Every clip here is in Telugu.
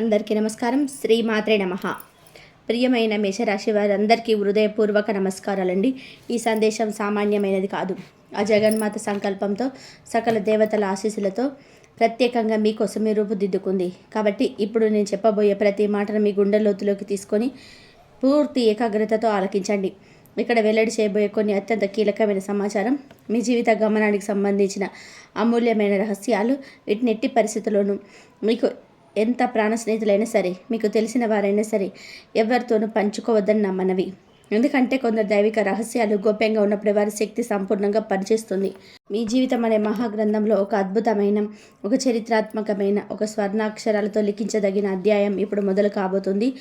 అందరికీ నమస్కారం. శ్రీ మాత్రే నమ. ప్రియమైన మేషరాశి వారందరికీ హృదయపూర్వక నమస్కారాలండి. ఈ సందేశం సామాన్యమైనది కాదు. ఆ జగన్మాత సంకల్పంతో సకల దేవతల ఆశీస్సులతో ప్రత్యేకంగా మీకోసమే రూపుదిద్దుకుంది. కాబట్టి ఇప్పుడు నేను చెప్పబోయే ప్రతి మాటను మీ గుండె లోతులోకి తీసుకొని పూర్తి ఏకాగ్రతతో ఆలకించండి. ఇక్కడ వెల్లడి చేయబోయే కొన్ని అత్యంత కీలకమైన సమాచారం. మీ జీవిత గమనానికి సంబంధించిన అమూల్యమైన రహస్యాలు వీటిని ఎట్టి పరిస్థితుల్లోనూ మీకు ఎంత ప్రాణ స్నేహితులైనా సరే మీకు తెలిసిన వారైనా సరే ఎవరితోనూ పంచుకోవద్దని నా మనవి. ఎందుకంటే కొందరు దైవిక రహస్యాలు గోప్యంగా ఉన్నప్పుడు వారి శక్తి సంపూర్ణంగా పనిచేస్తుంది. మీ జీవితం అనే మహాగ్రంథంలో ఒక అద్భుతమైన ఒక చరిత్రాత్మకమైన ఒక స్వర్ణాక్షరాలతో లిఖించదగిన అధ్యాయం ఇప్పుడు మొదలు కాబోతుంది.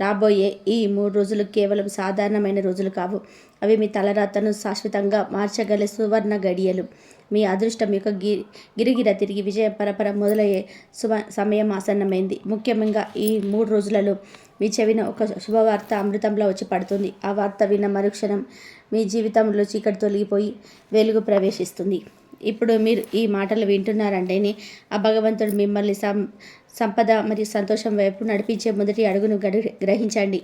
రాబోయే ఈ మూడు రోజులు కేవలం సాధారణమైన రోజులు కావు. అవి మీ తలరాతను శాశ్వతంగా మార్చగల సువర్ణ గడియలు. మీ అదృష్టం యొక్క గి గిరిగిర తిరిగి విజయ పరపర మొదలయ్యే శుభ సమయం ఆసన్నమైంది. ముఖ్యంగా ఈ మూడు రోజులలో మీ చెవిన ఒక శుభవార్త అమృతంలో వచ్చి పడుతుంది. ఆ వార్త విన్న మరుక్షణం మీ జీవితంలో చీకటి తొలగిపోయి వెలుగు ప్రవేశిస్తుంది. ఇప్పుడు మీరు ఈ మాటలు వింటున్నారంటేనే ఆ భగవంతుడు మిమ్మల్ని సం సంపద మరియు సంతోషం వైపు నడిపించే మొదటి అడుగును గడి గ్రహించండి.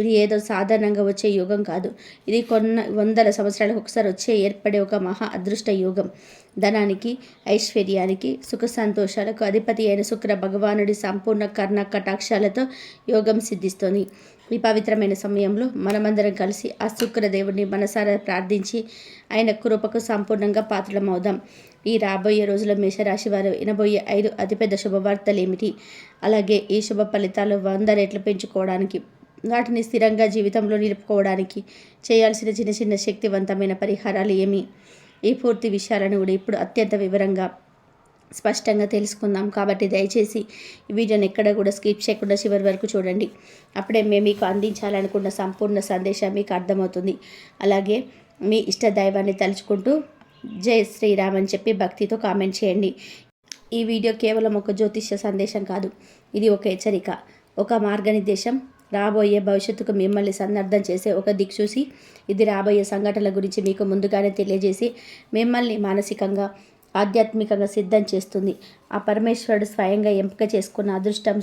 ఇది ఏదో సాధారణంగా వచ్చే యుగం కాదు. ఇది కొన్న వందల సంవత్సరాలకు ఒకసారి వచ్చే ఏర్పడే ఒక మహా అదృష్ట యుగం. ధనానికి ఐశ్వర్యానికి సుఖ సంతోషాలకు అధిపతి అయిన శుక్ర భగవానుడి సంపూర్ణ కర్ణ కటాక్షాలతో యోగం సిద్ధిస్తుంది. ఈ పవిత్రమైన సమయంలో మనమందరం కలిసి ఆ శుక్రదేవుడిని మనసారా ప్రార్థించి ఆయన కృపకు సంపూర్ణంగా పాత్రలమవుదాం. ఈ రాబోయే రోజుల మేషరాశి వారు వినబోయే ఐదు అతిపెద్ద శుభవార్తలు ఏమిటి అలాగే ఈ శుభ ఫలితాలు వంద రెట్లు పెంచుకోవడానికి వాటిని స్థిరంగా జీవితంలో నిలుపుకోవడానికి చేయాల్సిన చిన్న చిన్న శక్తివంతమైన పరిహారాలు ఏమి? ఈ పూర్తి విషయాలను కూడా ఇప్పుడు అత్యంత వివరంగా స్పష్టంగా తెలుసుకుందాం. కాబట్టి దయచేసి ఈ వీడియోని ఎక్కడ కూడా స్కిప్ చేయకుండా చివరి వరకు చూడండి. అప్పుడే మేము మీకు అందించాలనుకున్న సంపూర్ణ సందేశం మీకు అర్థమవుతుంది. అలాగే మీ ఇష్ట దైవాన్ని తలుచుకుంటూ జై శ్రీరామ్ అని చెప్పి భక్తితో కామెంట్ చేయండి. ఈ వీడియో కేవలం ఒక జ్యోతిష్య సందేశం కాదు. ఇది ఒక హెచ్చరిక ఒక మార్గనిర్దేశం. రాబోయే భవిష్యత్తుకు మిమ్మల్ని సందర్భం చేసే ఒక దిక్సూసి ఇది రాబోయే సంఘటనల గురించి మీకు ముందుగానే తెలియజేసి మిమ్మల్ని మానసికంగా ఆధ్యాత్మికంగా సిద్ధం చేస్తుంది. ఆ పరమేశ్వరుడు స్వయంగా ఎంపిక చేసుకున్న అదృష్టం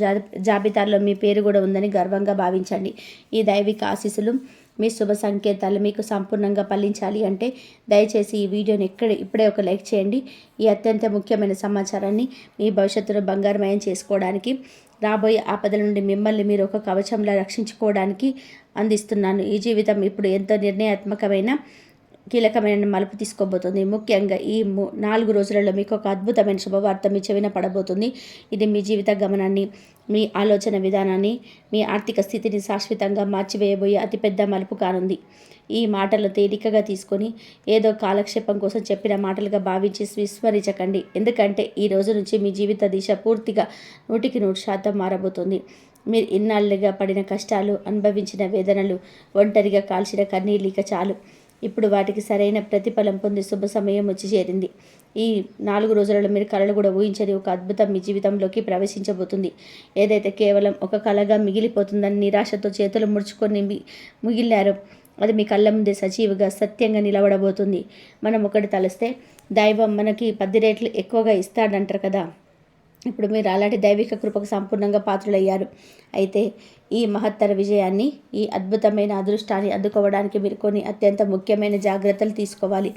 జాబితాలో మీ పేరు కూడా ఉందని గర్వంగా భావించండి. ఈ దైవిక ఆశీస్సులు మీ శుభ సంకేతాలు మీకు సంపూర్ణంగా ఫలించాలి అంటే దయచేసి ఈ వీడియోని ఎక్కడ ఇప్పుడే ఒక లైక్ చేయండి. ఈ అత్యంత ముఖ్యమైన సమాచారాన్ని మీ భవిష్యత్తులో బంగారమయం చేసుకోవడానికి రాబోయే ఆపదల నుండి మిమ్మల్ని మీరు ఒక కవచంలా రక్షించుకోవడానికి అందిస్తున్నాను. ఈ జీవితం ఇప్పుడు ఎంతో నిర్ణయాత్మకమైన కీలకమైన మలుపు తీసుకోబోతుంది. ముఖ్యంగా ఈ నాలుగు రోజులలో మీకు ఒక అద్భుతమైన శుభవార్త మీ చెవిన పడబోతుంది. ఇది మీ జీవిత గమనాన్ని మీ ఆలోచన విధానాన్ని మీ ఆర్థిక స్థితిని శాశ్వతంగా మార్చివేయబోయే అతిపెద్ద మలుపు కానుంది. ఈ మాటలు తేలికగా తీసుకొని ఏదో కాలక్షేపం కోసం చెప్పిన మాటలుగా భావించి విస్మరించకండి. ఎందుకంటే ఈ రోజు నుంచి మీ జీవిత దిశ పూర్తిగా నూటికి నూరు శాతం మారబోతుంది. మీరు ఇన్నాళ్ళుగా పడిన కష్టాలు అనుభవించిన వేదనలు ఒంటరిగా కాల్చిన కన్నీళ్ళిక చాలు. ఇప్పుడు వాటికి సరైన ప్రతిఫలం పొంది శుభ సమయం వచ్చి చేరింది. ఈ నాలుగు రోజులలో మీరు కళలు కూడా ఊహించని ఒక అద్భుతం మీ జీవితంలోకి ప్రవేశించబోతుంది. ఏదైతే కేవలం ఒక కళగా మిగిలిపోతుందని నిరాశతో చేతులు ముడుచుకొని మిగిలినారు అది మీ కళ్ళ ముందే సజీవుగా సత్యంగా నిలబడబోతుంది. మనం ఒకటి తలిస్తే దైవం మనకి పది రేట్లు ఎక్కువగా ఇస్తాడంటారు కదా. ఇప్పుడు మీరు అలాంటి దైవిక కృపకు సంపూర్ణంగా పాత్రులయ్యారు. అయితే ఈ మహత్తర విజయాన్ని ఈ అద్భుతమైన అదృష్టాన్ని అందుకోవడానికి మీరు కొన్ని అత్యంత ముఖ్యమైన జాగ్రత్తలు తీసుకోవాలి.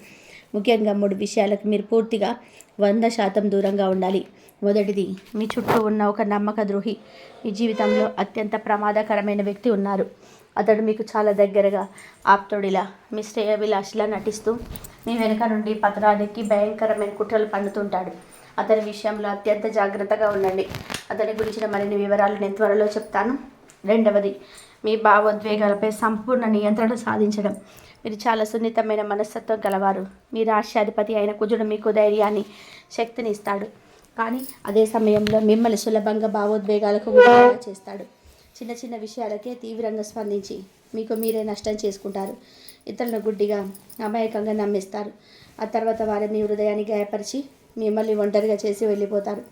ముఖ్యంగా మూడు విషయాలకు మీరు పూర్తిగా వంద శాతం దూరంగా ఉండాలి. మొదటిది మీ చుట్టూ ఉన్న ఒక నమ్మక ద్రోహి మీ జీవితంలో అత్యంత ప్రమాదకరమైన వ్యక్తి ఉన్నారు. అతడు మీకు చాలా దగ్గరగా ఆప్తుడిలా మీ శ్రేయభిలాషిలా నటిస్తూ మీ వెనుక నుండి పతనానికి భయంకరమైన కుట్రలు పండుతుంటాడు. అతని విషయంలో అత్యంత జాగ్రత్తగా ఉండండి. అతని గురించిన మరిన్ని వివరాలు నేను త్వరలో చెప్తాను. రెండవది మీ భావోద్వేగాలపై సంపూర్ణ నియంత్రణ సాధించడం. మీరు చాలా సున్నితమైన మనస్తత్వం గలవారు. మీ రాష్ట్రాధిపతి అయిన కుజుడు మీకు ధైర్యాన్ని శక్తిని ఇస్తాడు. కానీ అదే సమయంలో మిమ్మల్ని సులభంగా భావోద్వేగాలకు చేస్తాడు. చిన్న చిన్న విషయాలకే తీవ్రంగా స్పందించి మీకు మీరే నష్టం చేసుకుంటారు. ఇతరులను గుడ్డిగా అమాయకంగా నమ్మిస్తారు. ఆ తర్వాత వారి మీ హృదయాన్ని గాయపరిచి మిమ్మల్ని ఒంటరిగా చేసి వెళ్ళిపోతారు.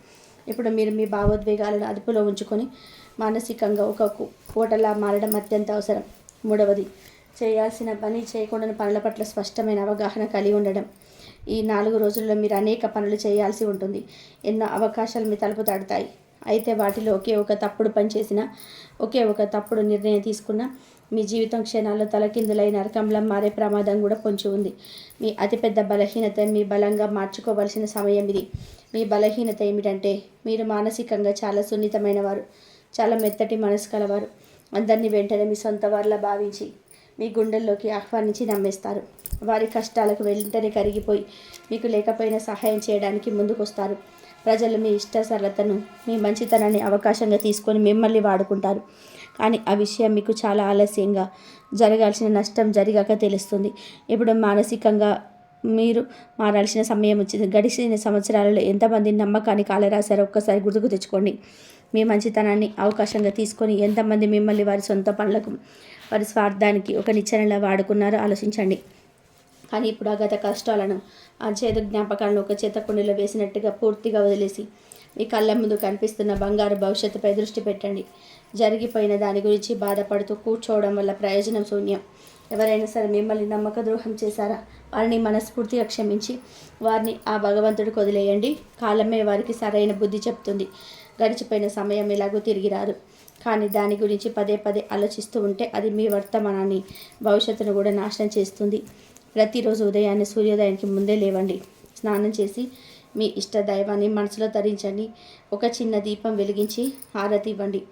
ఇప్పుడు మీరు మీ భావోద్వేగాలను అదుపులో ఉంచుకొని మానసికంగా ఒక కోటలా మారడం అత్యంత అవసరం. మూడవది చేయాల్సిన పని చేయకుండా పనుల పట్ల స్పష్టమైన అవగాహన కలిగి ఉండడం. ఈ నాలుగు రోజుల్లో మీరు అనేక పనులు చేయాల్సి ఉంటుంది. ఎన్నో అవకాశాలు మీ తలుపు తడతాయి. అయితే వాటిలో ఒకే ఒక తప్పుడు పని చేసిన ఒకే ఒక తప్పుడు నిర్ణయం తీసుకున్న మీ జీవితం క్షణాల్లో తలకిందులైన నరకంలో మారే ప్రమాదం కూడా పొంచి ఉంది. మీ అతిపెద్ద బలహీనత మీ బలంగా మార్చుకోవలసిన సమయం ఇది. మీ బలహీనత ఏమిటంటే మీరు మానసికంగా చాలా సున్నితమైన వారు చాలా మెత్తటి మనసు కలవారు. అందరినీ వెంటనే మీ సొంత వారిలా భావించి మీ గుండెల్లోకి ఆహ్వానించి నమ్మేస్తారు. వారి కష్టాలకు వెంటనే కరిగిపోయి మీకు లేకపోయినా సహాయం చేయడానికి ముందుకొస్తారు. ప్రజలు మీ ఇష్ట సరళతను మీ మంచితనాన్ని అవకాశంగా తీసుకొని మిమ్మల్ని వాడుకుంటారు. కానీ ఆ విషయం మీకు చాలా ఆలస్యంగా జరగాల్సిన నష్టం జరిగాక తెలుస్తుంది. ఇప్పుడు మానసికంగా మీరు మారాల్సిన సమయం వచ్చింది. గడిచిన సంవత్సరాలలో ఎంతమంది నమ్మకాన్ని కాలరాశారో ఒక్కసారి గుర్తుకు తెచ్చుకోండి. మీ మంచితనాన్ని అవకాశంగా తీసుకొని ఎంతమంది మిమ్మల్ని వారి సొంత పనులకు వారి స్వార్థానికి ఒక నిచ్చెనలా వాడుకున్నారో ఆలోచించండి. కానీ ఇప్పుడు ఆ గత కష్టాలను ఆ చేత జ్ఞాపకాలను ఒక చేత కుండీలో వేసినట్టుగా పూర్తిగా వదిలేసి మీ కళ్ళ ముందు కనిపిస్తున్న బంగారు భవిష్యత్తుపై దృష్టి పెట్టండి. జరిగిపోయిన దాని గురించి బాధపడుతూ కూర్చోవడం వల్ల ప్రయోజనం శూన్యం. ఎవరైనా సరే మిమ్మల్ని నమ్మక ద్రోహం చేశారా? వారిని మనస్ఫూర్తిగా క్షమించి వారిని ఆ భగవంతుడికి వదిలేయండి. కాలమే వారికి సరైన బుద్ధి చెప్తుంది. గడిచిపోయిన సమయం ఎలాగో తిరిగి రారు కానీ దాని గురించి పదే పదే ఆలోచిస్తూ ఉంటే అది మీ వర్తమానాన్ని భవిష్యత్తును కూడా నాశనం చేస్తుంది. ప్రతిరోజు ఉదయాన్నే సూర్యోదయానికి ముందే లేవండి. స్నానం చేసి మీ ఇష్ట దైవాన్ని మనసులో ధరించండి. ఒక చిన్న దీపం వెలిగించి హారతి ఇవ్వండి.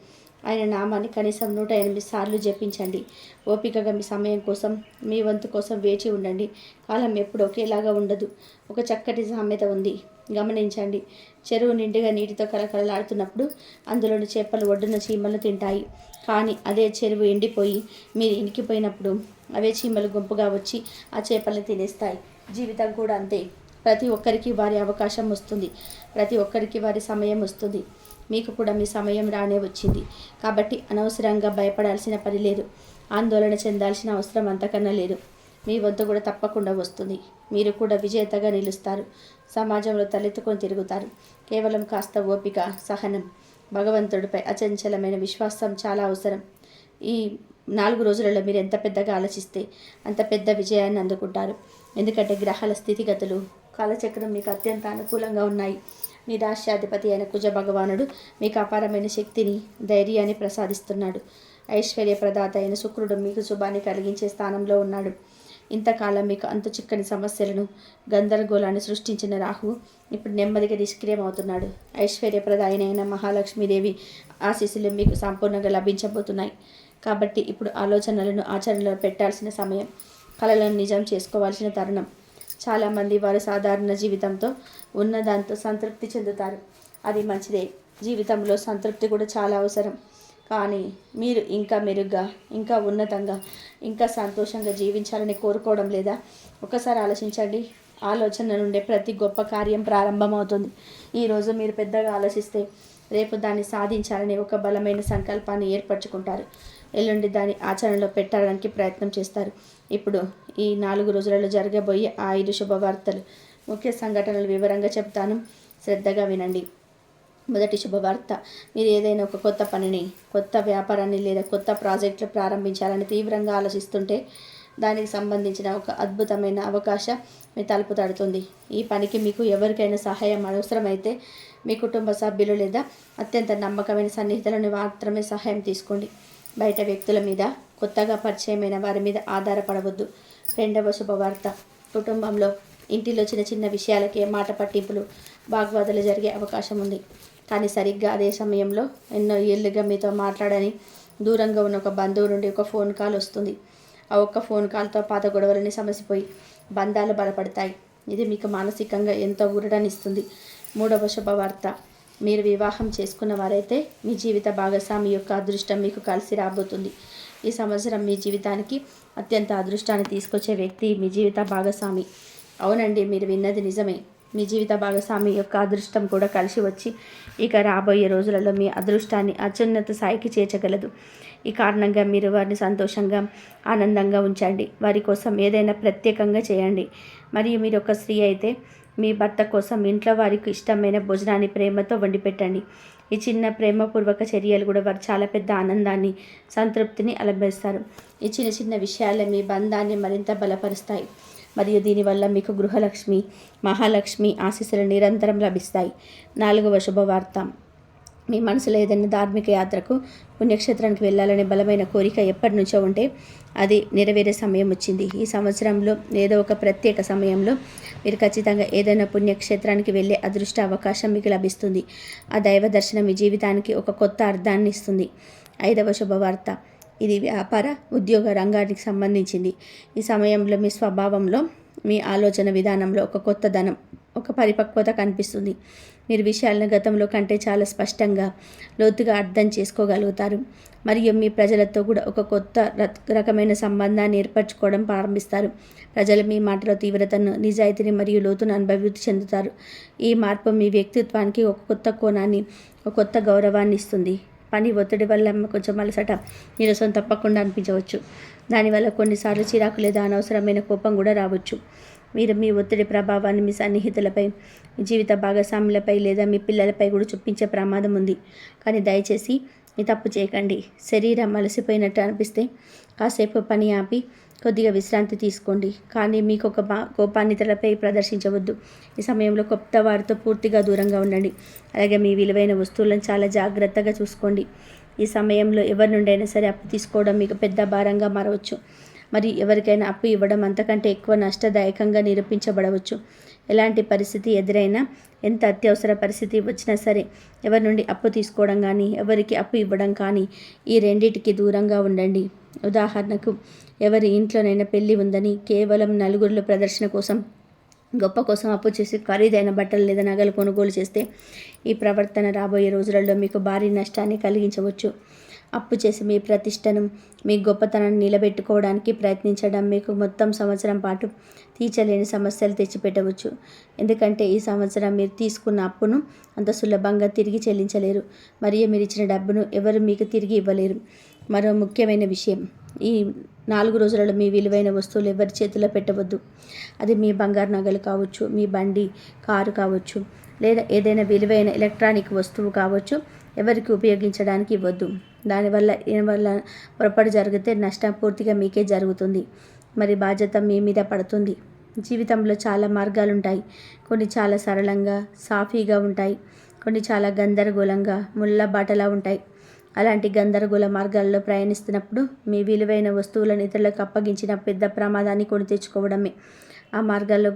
ఆయన నామాన్ని కనీసం నూట ఎనిమిది సార్లు జపించండి. ఓపికగా మీ సమయం కోసం మీ వంతు కోసం వేచి ఉండండి. కాలం ఎప్పుడు ఒకేలాగా ఉండదు. ఒక చక్కటి సామెత ఉంది. గమనించండి. చెరువు నిండుగా నీటితో కలకలలాడుతున్నప్పుడు అందులోని చేపలు ఒడ్డున చీమలు తింటాయి. కానీ అదే చెరువు ఎండిపోయి మీరు ఇనికిపోయినప్పుడు అవే చీమలు గుంపుగా వచ్చి ఆ చేపలు తినేస్తాయి. జీవితం కూడా అంతే. ప్రతి ఒక్కరికి వారి అవకాశం వస్తుంది. ప్రతి ఒక్కరికి వారి సమయం వస్తుంది. మీకు కూడా మీ సమయం రానే వచ్చింది. కాబట్టి అనవసరంగా భయపడాల్సిన పని లేదు. ఆందోళన చెందాల్సిన అవసరం అంతకన్నా లేదు. మీ వంతు కూడా తప్పకుండా వస్తుంది. మీరు కూడా విజేతగా నిలుస్తారు. సమాజంలో తలెత్తుకొని తిరుగుతారు. కేవలం కాస్త ఓపిక సహనం భగవంతుడిపై అచంచలమైన విశ్వాసం చాలా అవసరం. ఈ నాలుగు రోజులలో మీరు ఎంత పెద్దగా ఆలోచిస్తే అంత పెద్ద విజయాన్ని అందుకుంటారు. ఎందుకంటే గ్రహాల స్థితిగతులు కాలచక్రం మీకు అత్యంత అనుకూలంగా ఉన్నాయి. మీ రాష్ట్రాధిపతి అయిన కుజ భగవానుడు మీకు అపారమైన శక్తిని ధైర్యాన్ని ప్రసాదిస్తున్నాడు. ఐశ్వర్య ప్రదాత అయిన శుక్రుడు మీకు శుభాన్ని కలిగించే స్థానంలో ఉన్నాడు. ఇంతకాలం మీకు అంతు చిక్కని సమస్యలను గందరగోళాన్ని సృష్టించిన రాహు ఇప్పుడు నెమ్మదిగా నిష్క్రియం అవుతున్నాడు ఐశ్వర్యప్రదాయనైన మహాలక్ష్మీదేవి ఆశీస్సులు మీకు సంపూర్ణంగా లభించబోతున్నాయి. కాబట్టి ఇప్పుడు ఆలోచనలను ఆచరణలో పెట్టాల్సిన సమయం కళలను నిజం చేసుకోవాల్సిన తరుణం. చాలామంది వారు సాధారణ జీవితంతో ఉన్న దాంతో సంతృప్తి చెందుతారు. అది మంచిదే. జీవితంలో సంతృప్తి కూడా చాలా అవసరం. కానీ మీరు ఇంకా మెరుగ్గా ఇంకా ఉన్నతంగా ఇంకా సంతోషంగా జీవించాలని కోరుకోవడం లేదా? ఒకసారి ఆలోచించండి. ఆలోచన నుండే ప్రతి గొప్ప కార్యం ప్రారంభమవుతుంది. ఈరోజు మీరు పెద్దగా ఆలోచిస్తే రేపు దాన్ని సాధించాలని ఒక బలమైన సంకల్పాన్ని ఏర్పరచుకుంటారు. ఎల్లుండి దాన్ని ఆచరణలో పెట్టడానికి ప్రయత్నం చేస్తారు. ఇప్పుడు ఈ నాలుగు రోజులలో జరగబోయే ఆ ఐదు శుభవార్తలు. ముఖ్య సంఘటనలు వివరంగా చెప్తాను. శ్రద్ధగా వినండి. మొదటి శుభవార్త. మీరు ఏదైనా ఒక కొత్త పనిని కొత్త వ్యాపారాన్ని లేదా కొత్త ప్రాజెక్టులు ప్రారంభించాలని తీవ్రంగా ఆలోచిస్తుంటే దానికి సంబంధించిన ఒక అద్భుతమైన అవకాశం మీ తలుపు తడుతుంది. ఈ పనికి మీకు ఎవరికైనా సహాయం అవసరమైతే మీ కుటుంబ సభ్యులు లేదా అత్యంత నమ్మకమైన సన్నిహితులను మాత్రమే సహాయం తీసుకోండి. బయట వ్యక్తుల మీద కొత్తగా పరిచయమైన వారి మీద ఆధారపడవద్దు. రెండవ శుభవార్త. కుటుంబంలో ఇంటిలో చిన్న చిన్న విషయాలకే మాట పట్టింపులు వాగ్వాదాలు జరిగే అవకాశం ఉంది. కానీ సరిగ్గా అదే సమయంలో ఎన్నో ఏళ్ళుగా మీతో మాట్లాడని దూరంగా ఉన్న ఒక బంధువు నుండి ఒక ఫోన్ కాల్ వస్తుంది. ఆ ఒక్క ఫోన్ కాల్తో పాత గొడవలని సమసిపోయి బంధాలు బలపడతాయి. ఇది మీకు మానసికంగా ఎంతో ఊరడనిస్తుంది. మూడవ శుభవార్త. మీరు వివాహం చేసుకున్న వారైతే మీ జీవిత భాగస్వామి యొక్క అదృష్టం మీకు కలిసి రాబోతుంది. ఈ సంవత్సరం మీ జీవితానికి అత్యంత అదృష్టాన్ని తీసుకొచ్చే వ్యక్తి మీ జీవిత భాగస్వామి. అవునండి మీరు విన్నది నిజమే. మీ జీవిత భాగస్వామి యొక్క అదృష్టం కూడా కలిసి వచ్చి ఇక రాబోయే రోజులలో మీ అదృష్టాన్ని అత్యున్నత స్థాయికి చేర్చగలదు. ఈ కారణంగా మీరు వారిని సంతోషంగా ఆనందంగా ఉంచండి. వారి కోసం ఏదైనా ప్రత్యేకంగా చేయండి. మరియు మీరు ఒక స్త్రీ అయితే మీ భర్త కోసం ఇంట్లో వారికి ఇష్టమైన భోజనాన్ని ప్రేమతో వండి పెట్టండి. ఈ చిన్న ప్రేమపూర్వక చర్యలు కూడా వారు చాలా పెద్ద ఆనందాన్ని సంతృప్తిని అలభిస్తారు ఈ చిన్న చిన్న విషయాలే మీ బంధాన్ని మరింత బలపరుస్తాయి. మరియు దీనివల్ల మీకు గృహలక్ష్మి మహాలక్ష్మి ఆశీస్సులు నిరంతరం లభిస్తాయి. నాలుగవ శుభవార్త. మీ మనసులో ఏదైనా ధార్మిక యాత్రకు పుణ్యక్షేత్రానికి వెళ్ళాలనే బలమైన కోరిక ఎప్పటి నుంచో ఉంటే అది నెరవేరే సమయం వచ్చింది. ఈ సంవత్సరంలో ఏదో ఒక ప్రత్యేక సమయంలో మీరు ఖచ్చితంగా ఏదైనా పుణ్యక్షేత్రానికి వెళ్ళే అదృష్ట అవకాశం మీకు లభిస్తుంది. ఆ దైవ దర్శనం మీ జీవితానికి ఒక కొత్త అర్థాన్ని ఇస్తుంది. ఐదవ శుభవార్త. ఇది వ్యాపార ఉద్యోగ రంగానికి సంబంధించింది. ఈ సమయంలో మీ స్వభావంలో మీ ఆలోచన విధానంలో ఒక కొత్త ధనం ఒక పరిపక్వత కనిపిస్తుంది. మీరు విషయాలను గతంలో కంటే చాలా స్పష్టంగా లోతుగా అర్థం చేసుకోగలుగుతారు. మరియు మీ ప్రజలతో కూడా ఒక కొత్త రకమైన సంబంధాన్ని ఏర్పరచుకోవడం ప్రారంభిస్తారు. ప్రజలు మీ మాటల తీవ్రతను నిజాయితీని మరియు లోతును అనుభవృద్ధి చెందుతారు. ఈ మార్పు మీ వ్యక్తిత్వానికి ఒక కొత్త కోణాన్ని ఒక కొత్త గౌరవాన్ని ఇస్తుంది. పని ఒత్తిడి వల్ల కొంచెం అలసట నీరసం తప్పకుండా అనిపించవచ్చు. దానివల్ల కొన్నిసార్లు చిరాకు లేదా అనవసరమైన కోపం కూడా రావచ్చు. మీరు మీ ఒత్తిడి ప్రభావాన్ని మీ సన్నిహితులపై జీవిత భాగస్వాములపై లేదా మీ పిల్లలపై కూడా చూపించే ప్రమాదం ఉంది. కానీ దయచేసి మీ తప్పు చేయకండి. శరీరం అలసిపోయినట్టు అనిపిస్తే కాసేపు పని ఆపి కొద్దిగా విశ్రాంతి తీసుకోండి. కానీ మీకు ఒక బా కోపాన్ని ప్రదర్శించవద్దు. ఈ సమయంలో కొత్త వారితో పూర్తిగా దూరంగా ఉండండి. అలాగే మీ విలువైన వస్తువులను చాలా జాగ్రత్తగా చూసుకోండి. ఈ సమయంలో ఎవరి నుండైనా సరే అప్పు తీసుకోవడం మీకు పెద్ద భారంగా మారవచ్చు. మరి ఎవరికైనా అప్పు ఇవ్వడం అంతకంటే ఎక్కువ నష్టదాయకంగా నిరూపించబడవచ్చు. ఎలాంటి పరిస్థితి ఎదురైనా ఎంత అత్యవసర పరిస్థితి వచ్చినా సరే ఎవరి నుండి అప్పు తీసుకోవడం కానీ ఎవరికి అప్పు ఇవ్వడం కానీ ఈ రెండింటికి దూరంగా ఉండండి. ఉదాహరణకు ఎవరి ఇంట్లోనైనా పెళ్ళి ఉందని కేవలం నలుగురిలో ప్రదర్శన కోసం గొప్ప కోసం అప్పు చేసి ఖరీదైన బట్టలు లేదా నగలు కొనుగోలు చేస్తే ఈ ప్రవర్తన రాబోయే రోజులలో మీకు భారీ నష్టాన్ని కలిగించవచ్చు. అప్పు చేసి మీ ప్రతిష్టను మీ గొప్పతనాన్ని నిలబెట్టుకోవడానికి ప్రయత్నించడం మీకు మొత్తం సంవత్సరం పాటు తీర్చలేని సమస్యలు తెచ్చిపెట్టవచ్చు. ఎందుకంటే ఈ సంవత్సరం మీరు తీసుకున్న అప్పును అంత సులభంగా తిరిగి చెల్లించలేరు. మరియు మీరు ఇచ్చిన డబ్బును ఎవరు మీకు తిరిగి ఇవ్వలేరు. మరో ముఖ్యమైన విషయం ఈ నాలుగు రోజులలో మీ విలువైన వస్తువులు ఎవరి చేతిలో పెట్టవద్దు. అది మీ బంగారు నగలు కావచ్చు మీ బండి కారు కావచ్చు లేదా ఏదైనా విలువైన ఎలక్ట్రానిక్ వస్తువు కావచ్చు ఎవరికి ఉపయోగించడానికి ఇవ్వద్దు. దానివల్ల వల్ల పొరపాటు జరిగితే నష్టం పూర్తిగా మీకే జరుగుతుంది. మరి బాధ్యత మీ మీద పడుతుంది. జీవితంలో చాలా మార్గాలు ఉంటాయి కొన్ని చాలా సరళంగా సాఫీగా ఉంటాయి. కొన్ని చాలా గందరగోళంగా ముళ్ళ బాటలా ఉంటాయి. అలాంటి గందరగోళ మార్గాల్లో ప్రయాణిస్తున్నప్పుడు మీ విలువైన వస్తువులను ఇతరులకు అప్పగించిన పెద్ద ప్రమాదాన్ని కొని తెచ్చుకోవడమే. ఆ మార్గాల్లో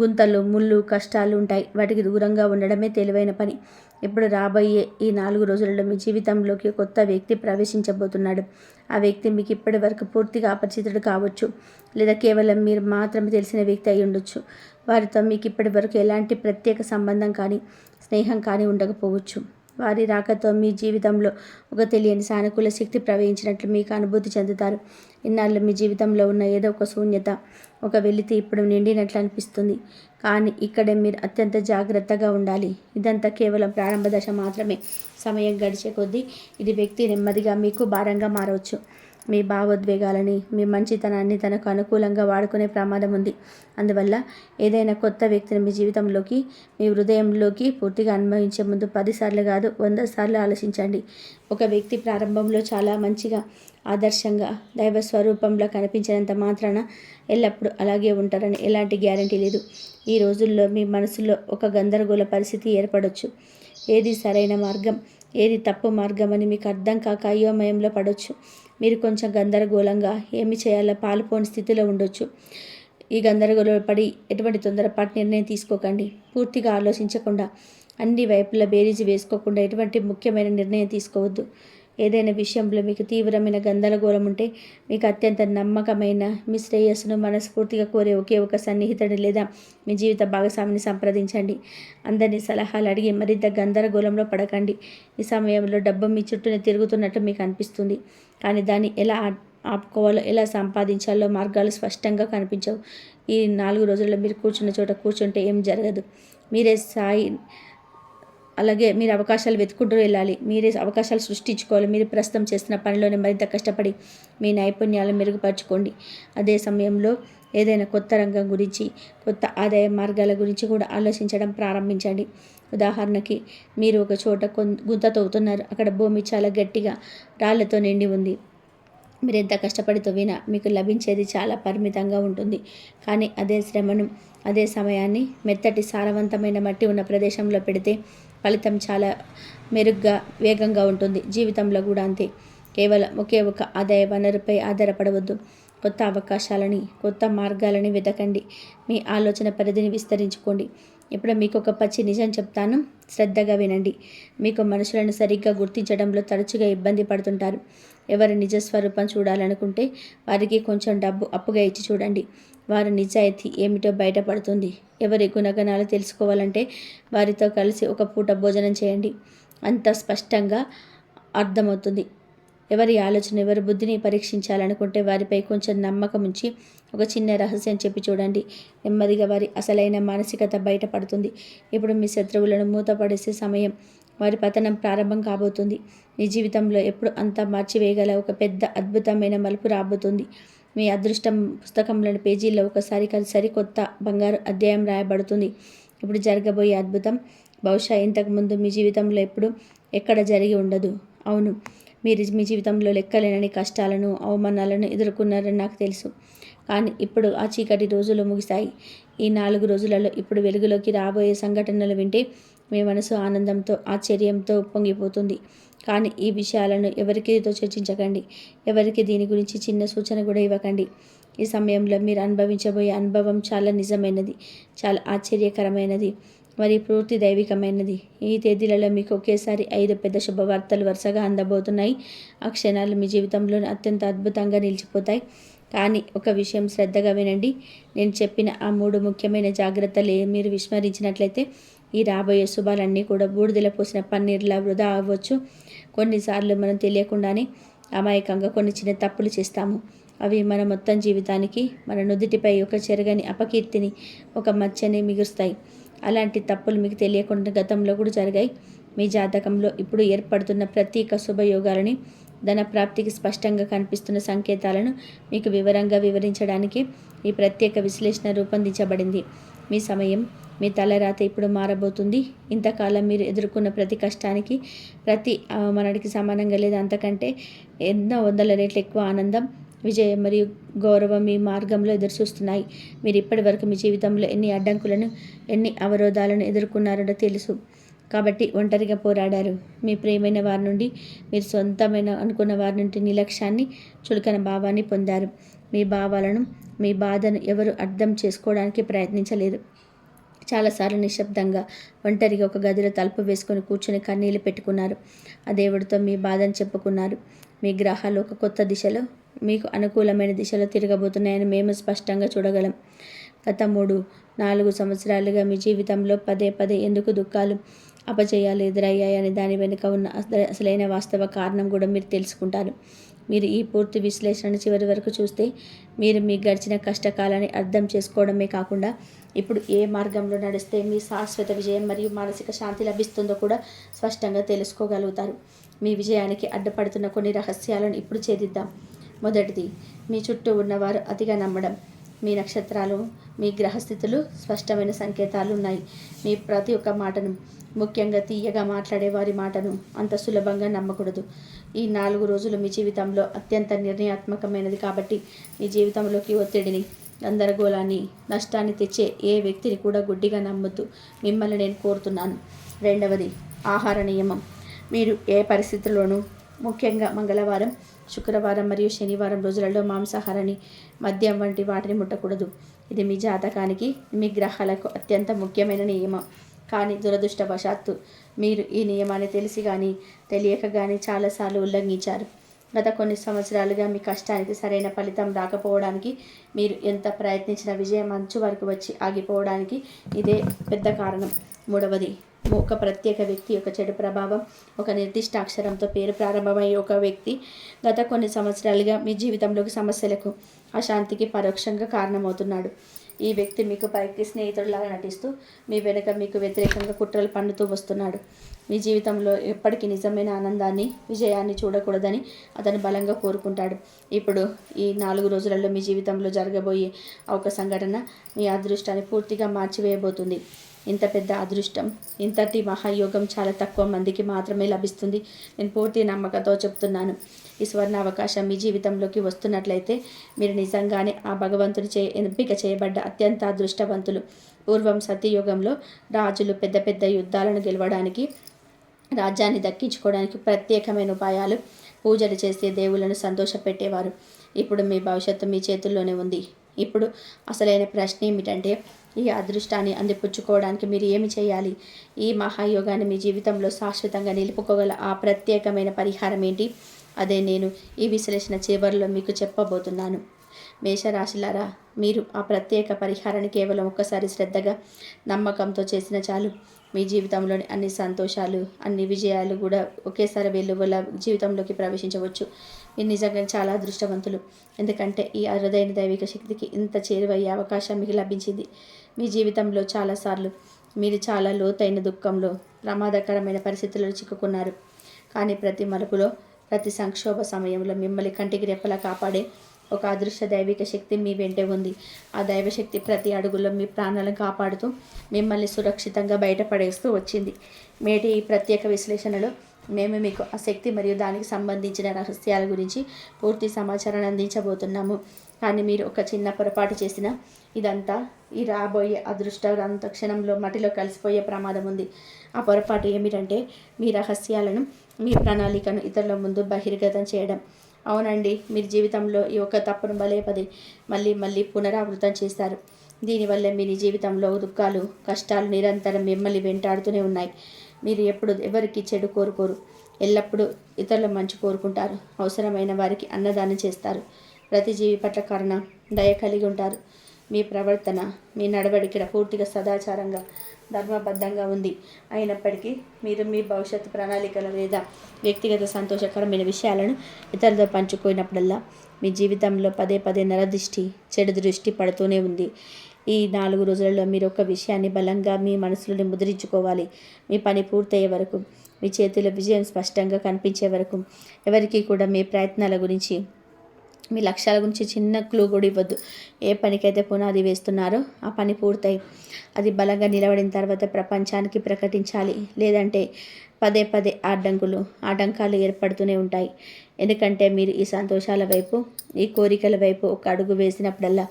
గుంతలు ముళ్ళు కష్టాలు ఉంటాయి. వాటికి దూరంగా ఉండడమే తెలివైన పని. ఇప్పుడు రాబోయే ఈ నాలుగు రోజులలో మీ జీవితంలోకి కొత్త వ్యక్తి ప్రవేశించబోతున్నాడు. ఆ వ్యక్తి మీకు ఇప్పటి వరకు పూర్తిగా అపరిచితుడు కావచ్చు లేదా కేవలం మీరు మాత్రమే తెలిసిన వ్యక్తి అయి ఉండొచ్చు. వారితో మీకు ఇప్పటి వరకు ఎలాంటి ప్రత్యేక సంబంధం కానీ స్నేహం కానీ ఉండకపోవచ్చు. వారి రాకతో మీ జీవితంలో ఒక తెలియని సానుకూల శక్తి ప్రవహించినట్లు మీకు అనుభూతి చెందుతారు. ఇన్నాళ్ళు మీ జీవితంలో ఉన్న ఏదో ఒక శూన్యత ఒక వెలితి ఇప్పుడు నిండినట్లు అనిపిస్తుంది. కానీ ఇక్కడే మీరు అత్యంత జాగ్రత్తగా ఉండాలి. ఇదంతా కేవలం ప్రారంభ దశ మాత్రమే. సమయం గడిచే కొద్దీ ఇది వ్యక్తి నెమ్మదిగా మీకు భారంగా మారవచ్చు. మీ భావోద్వేగాలని మీ మంచితనాన్ని తనకు అనుకూలంగా వాడుకునే ప్రమాదం ఉంది. అందువల్ల ఏదైనా కొత్త వ్యక్తిని మీ జీవితంలోకి మీ హృదయంలోకి పూర్తిగా అనుభవించే ముందు పదిసార్లు కాదు వంద సార్లు ఆలోచించండి. ఒక వ్యక్తి ప్రారంభంలో చాలా మంచిగా ఆదర్శంగా దైవ స్వరూపంలో కనిపించినంత మాత్రాన ఎల్లప్పుడూ అలాగే ఉంటారని ఎలాంటి గ్యారంటీ లేదు. ఈ రోజుల్లో మీ మనసులో ఒక గందరగోళ పరిస్థితి ఏర్పడవచ్చు ఏది సరైన మార్గం ఏది తప్పు మార్గం అని మీకు అర్థం కాక అయోమయంలో పడవచ్చు మీరు కొంచెం గందరగోళంగా ఏమి చేయాలో పాలుపోని స్థితిలో ఉండొచ్చు. ఈ గందరగోళ పడి ఎటువంటి తొందరపాటు నిర్ణయం తీసుకోకండి. పూర్తిగా ఆలోచించకుండా అన్ని వైపుల బేరీజు వేసుకోకుండా ఎటువంటి ముఖ్యమైన నిర్ణయం తీసుకోవద్దు. ఏదైనా విషయంలో మీకు తీవ్రమైన గందరగోళం ఉంటే మీకు అత్యంత నమ్మకమైన మీ శ్రేయస్సును మనస్ఫూర్తిగా కోరే ఒకే ఒక సన్నిహితుడు లేదా మీ జీవిత భాగస్వామిని సంప్రదించండి. అందరినీ సలహాలు అడిగి మరింత గందరగోళంలో పడకండి. ఈ సమయంలో డబ్బు మీ చుట్టూనే తిరుగుతున్నట్టు మీకు అనిపిస్తుంది. కానీ దాన్ని ఎలా ఆపుకోవాలో ఎలా సంపాదించాలో మార్గాలు స్పష్టంగా కనిపించవు. ఈ నాలుగు రోజుల్లో మీరు కూర్చున్న చోట కూర్చుంటే ఏం జరగదు. మీరే సాయి అలాగే మీరు అవకాశాలు వెతుకుంటూ వెళ్ళాలి. మీరే అవకాశాలు సృష్టించుకోవాలి. మీరు ప్రస్తుతం చేస్తున్న పనిలోనే మరింత కష్టపడి మీ నైపుణ్యాలను మెరుగుపరచుకోండి. అదే సమయంలో ఏదైనా కొత్త రంగం గురించి కొత్త ఆదాయ మార్గాల గురించి కూడా ఆలోచించడం ప్రారంభించండి. ఉదాహరణకి మీరు ఒక చోట గుంత తవ్వుతున్నారు. అక్కడ భూమి చాలా గట్టిగా రాళ్ళతో నిండి ఉంది. మీరు ఎంత కష్టపడి తవ్వినా మీకు లభించేది చాలా పరిమితంగా ఉంటుంది. కానీ అదే శ్రమను అదే సమయాన్ని మెత్తటి సారవంతమైన మట్టి ఉన్న ప్రదేశంలో పెడితే ఫలితం చాలా మెరుగ్గా వేగంగా ఉంటుంది. జీవితంలో కూడా అంతే. కేవలం ఒకే ఒక ఆదాయ వనరుపై ఆధారపడవద్దు. కొత్త అవకాశాలని కొత్త మార్గాలని వెతకండి. మీ ఆలోచన పరిధిని విస్తరించుకోండి. ఇప్పుడు మీకు ఒక పచ్చి నిజం చెప్తాను. శ్రద్ధగా వినండి. మీకు మనుషులను సరిగ్గా గుర్తించడంలో తరచుగా ఇబ్బంది పడుతుంటారు. ఎవరి నిజస్వరూపం చూడాలనుకుంటే వారికి కొంచెం డబ్బు అప్పుగా ఇచ్చి చూడండి. వారి నిజాయితీ ఏమిటో బయటపడుతుంది. ఎవరి గుణగణాలు తెలుసుకోవాలంటే వారితో కలిసి ఒక పూట భోజనం చేయండి. అంత స్పష్టంగా అర్థమవుతుంది. ఎవరి ఆలోచన ఎవరి బుద్ధిని పరీక్షించాలనుకుంటే వారిపై కొంచెం నమ్మకం ఉంచి ఒక చిన్న రహస్యం చెప్పి చూడండి. నెమ్మదిగా వారి అసలైన మానసికత బయటపడుతుంది. ఇప్పుడు మీ శత్రువులను మూతపడేసే సమయం వారి పతనం ప్రారంభం కాబోతుంది. మీ జీవితంలో ఎప్పుడు అంతా మార్చివేయగల ఒక పెద్ద అద్భుతమైన మలుపు రాబోతుంది. మీ అదృష్టం పుస్తకంలోని పేజీల్లో ఒకసారి సరికొత్త బంగారు అధ్యాయం రాయబడుతుంది. ఇప్పుడు జరగబోయే అద్భుతం బహుశా ఇంతకుముందు మీ జీవితంలో ఎప్పుడు ఎక్కడ జరిగి ఉండదు. అవును మీరు మీ జీవితంలో లెక్కలేనని కష్టాలను అవమానాలను ఎదుర్కొన్నారని నాకు తెలుసు. కానీ ఇప్పుడు ఆ చీకటి రోజులు ముగిశాయి. ఈ నాలుగు రోజులలో ఇప్పుడు వెలుగులోకి రాబోయే సంఘటనలు వింటే మీ మనసు ఆనందంతో ఆశ్చర్యంతో పొంగిపోతుంది. కానీ ఈ విషయాలను ఎవరికితో చర్చించకండి. ఎవరికి దీని గురించి చిన్న సూచన కూడా ఇవ్వకండి. ఈ సమయంలో మీరు అనుభవించబోయే అనుభవం చాలా నిజమైనది చాలా ఆశ్చర్యకరమైనది. మరి పూర్తి దైవికమైనది. ఈ తేదీలలో మీకు ఒకేసారి ఐదు పెద్ద శుభవార్తలు వరుసగా అందబోతున్నాయి. ఆ క్షణాలు మీ జీవితంలో అత్యంత అద్భుతంగా నిలిచిపోతాయి. కానీ ఒక విషయం శ్రద్ధగా వినండి. నేను చెప్పిన ఆ మూడు ముఖ్యమైన జాగ్రత్తలు మీరు విస్మరించినట్లయితే ఈ రాబోయే శుభాలన్నీ కూడా బూడిదల పోసిన పన్నీర్లా వృధా అవ్వచ్చు. కొన్నిసార్లు మనం తెలియకుండానే అమాయకంగా కొన్ని చిన్న తప్పులు చేస్తాము. అవి మన మొత్తం జీవితానికి మన నుదుటిపై ఒక చెరగని అపకీర్తిని ఒక మచ్చని మిగుస్తాయి అలాంటి తప్పులు మీకు తెలియకుండా గతంలో కూడా జరిగాయి. మీ జాతకంలో ఇప్పుడు ఏర్పడుతున్న ప్రత్యేక శుభయోగాలని ధన ప్రాప్తికి స్పష్టంగా కనిపిస్తున్న సంకేతాలను మీకు వివరంగా వివరించడానికి ఈ ప్రత్యేక విశ్లేషణ రూపొందించబడింది. మీ సమయం మీ తలరాత ఇప్పుడు మారబోతుంది. ఇంతకాలం మీరు ఎదుర్కొన్న ప్రతి కష్టానికి ప్రతి అవమానానికి సమానంగా లేదా అంతకంటే ఎన్నో వందల రేట్లు ఎక్కువ ఆనందం విజయం మరియు గౌరవం మీ మార్గంలో ఎదురుచూస్తున్నాయి. మీరు ఇప్పటి వరకు మీ జీవితంలో ఎన్ని అడ్డంకులను ఎన్ని అవరోధాలను ఎదుర్కొన్నారో తెలుసు. కాబట్టి ఒంటరిగా పోరాడారు. మీ ప్రియమైన వారి నుండి మీరు సొంతమైన అనుకున్న వారి నుండి నిర్లక్ష్యాన్ని చులకన భావాన్ని పొందారు. మీ భావాలను మీ బాధను ఎవరు అర్థం చేసుకోవడానికి ప్రయత్నించలేదు చాలాసార్లు నిశ్శబ్దంగా ఒంటరిగా ఒక గదిలో తలుపు వేసుకొని కూర్చుని కన్నీళ్ళు పెట్టుకున్నారు. ఆ దేవుడితో మీ బాధను చెప్పుకున్నారు. మీ గ్రహాలు ఒక కొత్త దిశలో మీకు అనుకూలమైన దిశలో తిరగబోతున్నాయని మేము స్పష్టంగా చూడగలం. గత మూడు నాలుగు సంవత్సరాలుగా మీ జీవితంలో పదే పదే ఎందుకు దుఃఖాలు అపజయాలు ఎదురయ్యాయని దాని వెనుక ఉన్న అసలైన వాస్తవ కారణం కూడా మీరు తెలుసుకుంటారు. మీరు ఈ పూర్తి విశ్లేషణ చివరి వరకు చూస్తే మీరు మీ గడిచిన కష్టకాలాన్ని అర్థం చేసుకోవడమే కాకుండా ఇప్పుడు ఏ మార్గంలో నడిస్తే మీ శాశ్వత విజయం మరియు మానసిక శాంతి లభిస్తుందో కూడా స్పష్టంగా తెలుసుకోగలుగుతారు. మీ విజయానికి అడ్డుపడుతున్న కొన్ని రహస్యాలను ఇప్పుడు ఛేదిద్దాం. మొదటిది మీ చుట్టూ ఉన్నవారు అతిగా నమ్మడం. మీ నక్షత్రాలు మీ గ్రహస్థితులు స్పష్టమైన సంకేతాలు ఉన్నాయి. మీ ప్రతి ఒక్క మాటను ముఖ్యంగా తీయగా మాట్లాడే వారి మాటను అంత సులభంగా నమ్మకూడదు. ఈ నాలుగు రోజులు మీ జీవితంలో అత్యంత నిర్ణయాత్మకమైనది కాబట్టి మీ జీవితంలోకి ఒత్తిడిని గందరగోళాన్ని నష్టాన్ని తెచ్చే ఏ వ్యక్తిని కూడా గుడ్డిగా నమ్మొద్దు. మిమ్మల్ని నేను కోరుతున్నాను. రెండవది ఆహార నియమం. మీరు ఏ పరిస్థితుల్లోనూ ముఖ్యంగా మంగళవారం శుక్రవారం మరియు శనివారం రోజులలో మాంసాహారాన్ని మద్యం వంటి వాటిని ముట్టకూడదు. ఇది మీ జాతకానికి మీ గ్రహాలకు అత్యంత ముఖ్యమైన నియమం. కానీ దురదృష్టవశాత్తు మీరు ఈ నియమాన్ని తెలిసి కానీ తెలియక కానీ చాలాసార్లు ఉల్లంఘించారు. గత కొన్ని సంవత్సరాలుగా మీ కష్టానికి సరైన ఫలితం రాకపోవడానికి మీరు ఎంత ప్రయత్నించినా విజయం అంచు వరకు వచ్చి ఆగిపోవడానికి ఇదే పెద్ద కారణం. మూడవది ఒక ప్రత్యేక వ్యక్తి యొక్క చెడు ప్రభావం ఒక నిర్దిష్ట అక్షరంతో పేరు ప్రారంభమయ్యే ఒక వ్యక్తి గత కొన్ని సంవత్సరాలుగా మీ జీవితంలోకి సమస్యలకు అశాంతికి పరోక్షంగా కారణమవుతున్నాడు. ఈ వ్యక్తి మీకు పైకి స్నేహితుడిలాగా నటిస్తూ మీ వెనుక మీకు వ్యతిరేకంగా కుట్రలు పన్నుతూ వస్తున్నాడు. మీ జీవితంలో ఎప్పటికీ నిజమైన ఆనందాన్ని విజయాన్ని చూడకూడదని అతను బలంగా కోరుకుంటాడు. ఇప్పుడు ఈ నాలుగు రోజులలో మీ జీవితంలో జరగబోయే ఒక సంఘటన మీ అదృష్టాన్ని పూర్తిగా మార్చివేయబోతుంది. ఇంత పెద్ద అదృష్టం. ఇంతటి మహాయోగం చాలా తక్కువ మందికి మాత్రమే లభిస్తుంది. నేను పూర్తి నమ్మకంతో చెప్తున్నాను. ఈ స్వర్ణ అవకాశం మీ జీవితంలోకి వస్తున్నట్లయితే మీరు నిజంగానే ఆ భగవంతుని చే ఎంపిక చేయబడ్డ అత్యంత అదృష్టవంతులు. పూర్వం సతీయుగంలో రాజులు పెద్ద పెద్ద యుద్ధాలను గెలవడానికి రాజ్యాన్ని దక్కించుకోవడానికి ప్రత్యేకమైన ఉపాయాలు పూజలు చేసే దేవులను సంతోషపెట్టేవారు. ఇప్పుడు మీ భవిష్యత్తు మీ చేతుల్లోనే ఉంది. ఇప్పుడు అసలైన ప్రశ్న ఏమిటంటే ఈ అదృష్టాన్ని అందిపుచ్చుకోవడానికి మీరు ఏమి చేయాలి? ఈ మహాయోగాన్ని మీ జీవితంలో శాశ్వతంగా నిలుపుకోగల ఆ ప్రత్యేకమైన పరిహారం ఏంటి? అదే నేను ఈ విశ్లేషణ చివరిలో మీకు చెప్పబోతున్నాను. మేషరాశిలారా మీరు ఆ ప్రత్యేక పరిహారాన్ని కేవలం ఒక్కసారి శ్రద్ధగా నమ్మకంతో చేసిన చాలు. మీ జీవితంలోని అన్ని సంతోషాలు అన్ని విజయాలు కూడా ఒకేసారి వెలుగుల జీవితంలోకి ప్రవేశించవచ్చు. మీరు నిజంగా చాలా అదృష్టవంతులు. ఎందుకంటే ఈ అరుదైన దైవిక శక్తికి ఇంత చేరువయ్యే అవకాశం మీకు లభించింది. మీ జీవితంలో చాలాసార్లు మీరు చాలా లోతైన దుఃఖంలో ప్రమాదకరమైన పరిస్థితుల్లో చిక్కుకున్నారు. కానీ ప్రతి మలుపులో ప్రతి సంక్షోభ సమయంలో మిమ్మల్ని కంటికి రెప్పలా కాపాడే ఒక అదృశ్య దైవిక శక్తి మీ వెంటే ఉంది. ఆ దైవశక్తి ప్రతి అడుగులో మీ ప్రాణాలను కాపాడుతూ మిమ్మల్ని సురక్షితంగా బయటపడేస్తూ వచ్చింది. మేటి ఈ ప్రత్యేక విశ్లేషణలో మేము మీకు ఆ శక్తి మరియు దానికి సంబంధించిన రహస్యాల గురించి పూర్తి సమాచారాన్ని అందించబోతున్నాము. కానీ మీరు ఒక చిన్న పొరపాటు చేసిన ఇదంతా ఈ రాబోయే అదృష్టంత క్షణంలో మట్టిలో కలిసిపోయే ప్రమాదం ఉంది. ఆ పొరపాటు ఏమిటంటే మీ రహస్యాలను మీ ప్రణాళికను ఇతరుల ముందు బహిర్గతం చేయడం. అవునండి మీరు జీవితంలో ఈ ఒక్క తప్పును బలేపది మళ్ళీ మళ్ళీ పునరావృతం చేస్తారు. దీనివల్ల మీ జీవితంలో దుఃఖాలు కష్టాలు నిరంతరం మిమ్మల్ని వెంటాడుతూనే ఉన్నాయి. మీరు ఎప్పుడు ఎవరికి చెడు కోరుకోరు. ఎల్లప్పుడూ ఇతరుల మంచి కోరుకుంటారు. అవసరమైన వారికి అన్నదానం చేస్తారు. ప్రతి జీవి పట్ల కరుణ దయ కలిగి ఉంటారు. మీ ప్రవర్తన మీ నడవడికడ పూర్తిగా సదాచారంగా ధర్మబద్ధంగా ఉంది. అయినప్పటికీ మీరు మీ భవిష్యత్తు ప్రణాళికల లేదా వ్యక్తిగత సంతోషకరమైన విషయాలను ఇతరులతో పంచుకోయినప్పుడల్లా మీ జీవితంలో పదే పదే నరదృష్టి చెడు దృష్టి పడుతూనే ఉంది. ఈ నాలుగు రోజులలో మీరు ఒక విషయాన్ని బలంగా మీ మనసులోని ముద్రించుకోవాలి. మీ పని పూర్తయ్యే వరకు మీ చేతిలో విజయం స్పష్టంగా కనిపించే వరకు ఎవరికీ కూడా మీ ప్రయత్నాల గురించి మీ లక్ష్యాల గురించి చిన్న క్లూ కూడా ఇవ్వద్దు. ఏ పనికైతే పునాది వేస్తున్నారో ఆ పని పూర్తయి. అది బలంగా నిలబడిన తర్వాత ప్రపంచానికి ప్రకటించాలి. లేదంటే పదే పదే అడ్డంకులు ఆటంకాలు ఏర్పడుతూనే ఉంటాయి. ఎందుకంటే మీరు ఈ సంతోషాల వైపు ఈ కోరికల వైపు ఒక అడుగు వేసినప్పుడల్లా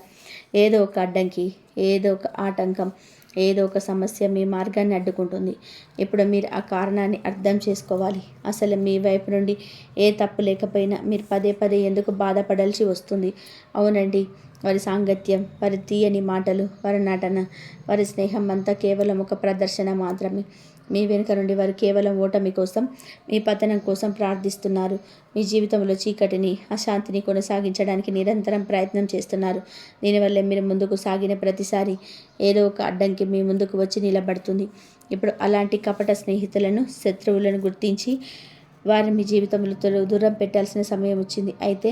ఏదో ఒక అడ్డంకి ఏదో ఒక ఆటంకం ఏదో ఒక సమస్య మీ మార్గాన్ని అడ్డుకుంటుంది. ఇప్పుడు మీరు ఆ కారణాన్ని అర్థం చేసుకోవాలి. అసలు మీ వైపు నుండి ఏ తప్పు లేకపోయినా మీరు పదే పదే ఎందుకు బాధపడాల్సి వస్తుంది? అవునండి వారి సాంగత్యం వారి తీయని మాటలు వారి నటన వారి స్నేహం అంతా కేవలం ఒక ప్రదర్శన మాత్రమే. మీ వెనుక నుండి వారు కేవలం ఓటమి కోసం మీ పతనం కోసం ప్రార్థిస్తున్నారు. మీ జీవితంలో చీకటిని అశాంతిని కొనసాగించడానికి నిరంతరం ప్రయత్నం చేస్తున్నారు. దీనివల్ల మీరు ముందుకు సాగిన ప్రతిసారి ఏదో ఒక అడ్డంకి మీ ముందుకు వచ్చి నిలబడుతుంది. ఇప్పుడు అలాంటి కపట స్నేహితులను శత్రువులను గుర్తించి వారిని మీ జీవితంలో దూరం పెట్టాల్సిన సమయం వచ్చింది. అయితే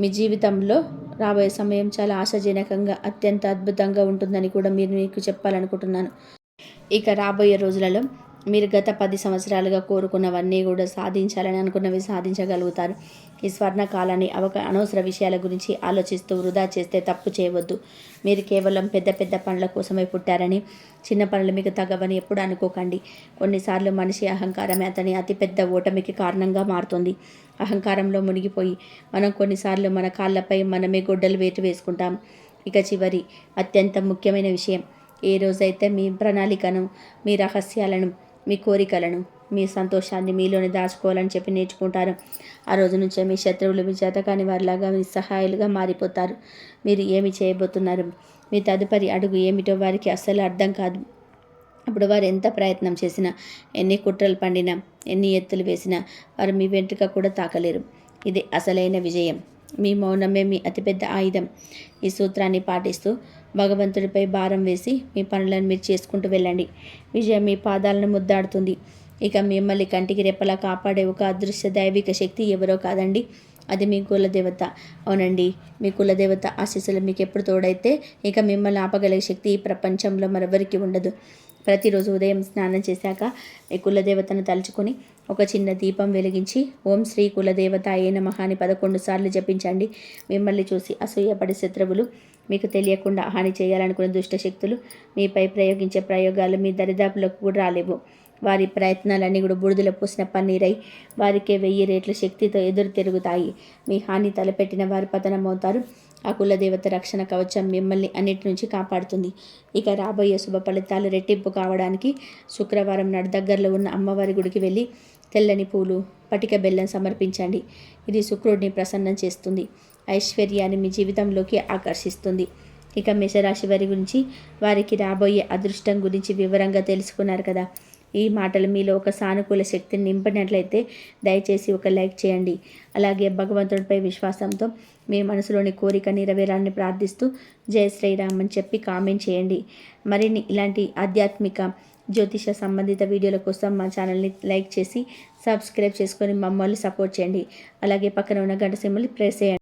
మీ జీవితంలో రాబోయే సమయం చాలా ఆశాజనకంగా అత్యంత అద్భుతంగా ఉంటుందని కూడా మీరు మీకు చెప్పాలనుకుంటున్నాను. ఇక రాబోయే రోజులలో మీరు గత పది సంవత్సరాలుగా కోరుకున్నవన్నీ కూడా సాధించాలని అనుకున్నవి సాధించగలుగుతారు. ఈ స్వర్ణకాలాన్ని అవక అనవసర విషయాల గురించి ఆలోచిస్తూ వృధా చేస్తే తప్పు చేయవద్దు. మీరు కేవలం పెద్ద పెద్ద పనుల కోసమే పుట్టారని చిన్న పనులు మీకు తగవని ఎప్పుడు అనుకోకండి. కొన్నిసార్లు మనిషి అహంకారమే అతని అతిపెద్ద ఓటమికి కారణంగా మారుతుంది. అహంకారంలో మునిగిపోయి మనం కొన్నిసార్లు మన కాళ్ళపై మనమే గొడ్డలు వేటు వేసుకుంటాం. ఇక చివరి అత్యంత ముఖ్యమైన విషయం ఏ రోజైతే మీ ప్రణాళికను మీ రహస్యాలను మీ కోరికలను మీ సంతోషాన్ని మీలోనే దాచుకోవాలని చెప్పి నేర్చుకుంటారు. ఆ రోజు నుంచే మీ శత్రువులు మీ చేతకాని వారిలాగా మీ సహాయాలుగా మారిపోతారు. మీరు ఏమి చేయబోతున్నారు? మీ తదుపరి అడుగు ఏమిటో వారికి అస్సలు అర్థం కాదు. అప్పుడు వారు ఎంత ప్రయత్నం చేసినా ఎన్ని కుట్రలు పండినా ఎన్ని ఎత్తులు వేసినా వారు మీ వెంట్రుక కూడా తాకలేరు. ఇది అసలైన విజయం. మీ మౌనమే మీ అతిపెద్ద ఆయుధం. ఈ సూత్రాన్ని పాటిస్తూ భగవంతుడిపై భారం వేసి మీ పనులను మీరు చేసుకుంటూ వెళ్ళండి. విజయం మీ పాదాలను ముద్దాడుతుంది. ఇక మిమ్మల్ని కంటికి రెప్పలా కాపాడే ఒక అదృశ్య దైవిక శక్తి ఎవరో కాదండి. అది మీ కులదేవత. అవునండి మీ కులదేవత ఆశీస్సులు మీకు ఎప్పుడు తోడైతే ఇక మిమ్మల్ని ఆపగలిగే శక్తి ఈ ప్రపంచంలో మరెవరికి ఉండదు. ప్రతిరోజు ఉదయం స్నానం చేశాక మీ కులదేవతను తలుచుకొని ఒక చిన్న దీపం వెలిగించి ఓం శ్రీ కులదేవత అయిన మహాని పదకొండు సార్లు జపించండి. మిమ్మల్ని చూసి అసూయపడే శత్రువులు మీకు తెలియకుండా హాని చేయాలనుకున్న దుష్టశక్తులు మీపై ప్రయోగించే ప్రయోగాలు మీ దరిదాపులకు కూడా రాలేవు. వారి ప్రయత్నాలన్నీ కూడా బుడిదలో పూసిన పన్నీరై వారికే వెయ్యి రేట్ల శక్తితో ఎదురు తిరుగుతాయి. మీ హాని తలపెట్టిన వారు పతనమవుతారు. ఆ కులదేవత రక్షణ కవచం మిమ్మల్ని అన్నిటి నుంచి కాపాడుతుంది. ఇక రాబోయే శుభ ఫలితాలు రెట్టింపు కావడానికి శుక్రవారం నాడు దగ్గరలో ఉన్న అమ్మవారి గుడికి వెళ్ళి తెల్లని పూలు పటిక బెల్లం సమర్పించండి. ఇది శుక్రుడిని ప్రసన్నం చేస్తుంది. ఐశ్వర్యాన్ని మీ జీవితంలోకి ఆకర్షిస్తుంది. ఇక మేషరాశి వారి గురించి వారికి రాబోయే అదృష్టం గురించి వివరంగా తెలుసుకున్నారు కదా. ఈ మాటలు మీలో ఒక సానుకూల శక్తిని నింపినట్లయితే దయచేసి ఒక లైక్ చేయండి. అలాగే భగవంతుడిపై విశ్వాసంతో మీ మనసులోని కోరిక నెరవేరాలని ప్రార్థిస్తూ జయ శ్రీరామ్ అని చెప్పి కామెంట్ చేయండి. మరిన్ని ఇలాంటి ఆధ్యాత్మిక జ్యోతిష సంబంధిత వీడియోల కోసం మా ఛానల్ని లైక్ చేసి సబ్స్క్రైబ్ చేసుకొని మమ్మల్ని సపోర్ట్ చేయండి. అలాగే పక్కన ఉన్న గంట సింబల్ని ప్రెస్ చేయండి.